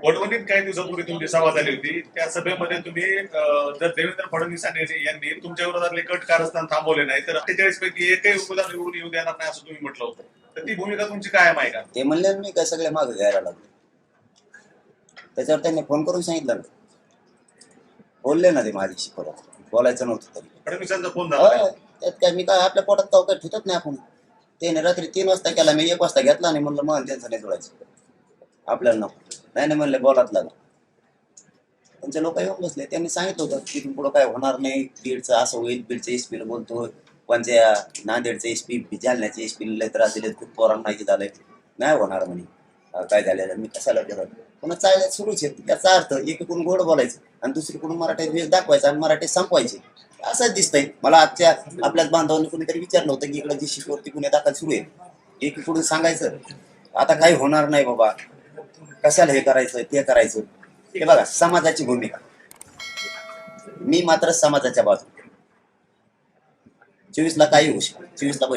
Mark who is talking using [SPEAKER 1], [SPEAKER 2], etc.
[SPEAKER 1] वडवणीत काही दिवसापूर्वी तुमची सभा झाली होती. त्या सभेमध्ये तुम्ही जर देवेंद्र फडणवीस यांनी तुमच्या विरोधातले कट कारस्थान थांबवले नाही तर अठ्ठेचाळीस पैकी एकही उमेदवार निवडून येऊ देणार नाही असं तुम्ही म्हटलं होतं. तर ती भूमिका तुमची कायम आहे का?
[SPEAKER 2] ते म्हणले मी काय सगळे मागे घ्यायला लागले? त्याच्यावर त्यांनी फोन करून सांगितलं बोलले ना ते माझ्याशी परत. बोलायचं नव्हतं तरी.
[SPEAKER 1] फडणवीसांचा फोन झाला नाही.
[SPEAKER 2] त्यात काय मी काय आपल्या पोटात काय ठेवत नाही आपण. त्याने रात्री तीन वाजता केला मी एक वाजता घेतला आणि म्हणलं मग त्यांचं नाही जोडायचं. आपल्याला नको. नाही नाही म्हणले बोलात लागा त्यांचे लोक येऊन बसले. त्यांनी सांगितलं होतं की तिथून पुढं काय होणार नाही. बीडचं असं होईल. बीडचं एस पीला बोलतोय. कोणत्या नांदेडचं एस पी जालन्याचे एस पी लय त्रास दिले खूप पोरांना हे झालंय. नाही होणार म्हणे. काय झालेलं? मी कशाला करत? पुन्हा चालण्यात सुरूच आहे याचा अर्थ एकीकडून गोड बोलायचं आणि दुसरीकडून मराठीत वेळ दाखवायचा आणि मराठी संपवायचे. असंच दिसतंय. मला आजच्या आपल्याच बांधवांनी कोणीतरी विचारलं होतं की इकडे जी शिकवरती गुन्हे दाखल सुरू आहे एकीकडून सांगायचं. आता काही होणार नाही बाबा. कशाला हे करायचं ते करायचं? हे बघा समाजाची भूमिका. मी मात्र समाजाच्या बाजू चोवीसला काही होऊ चोवीसला बैठक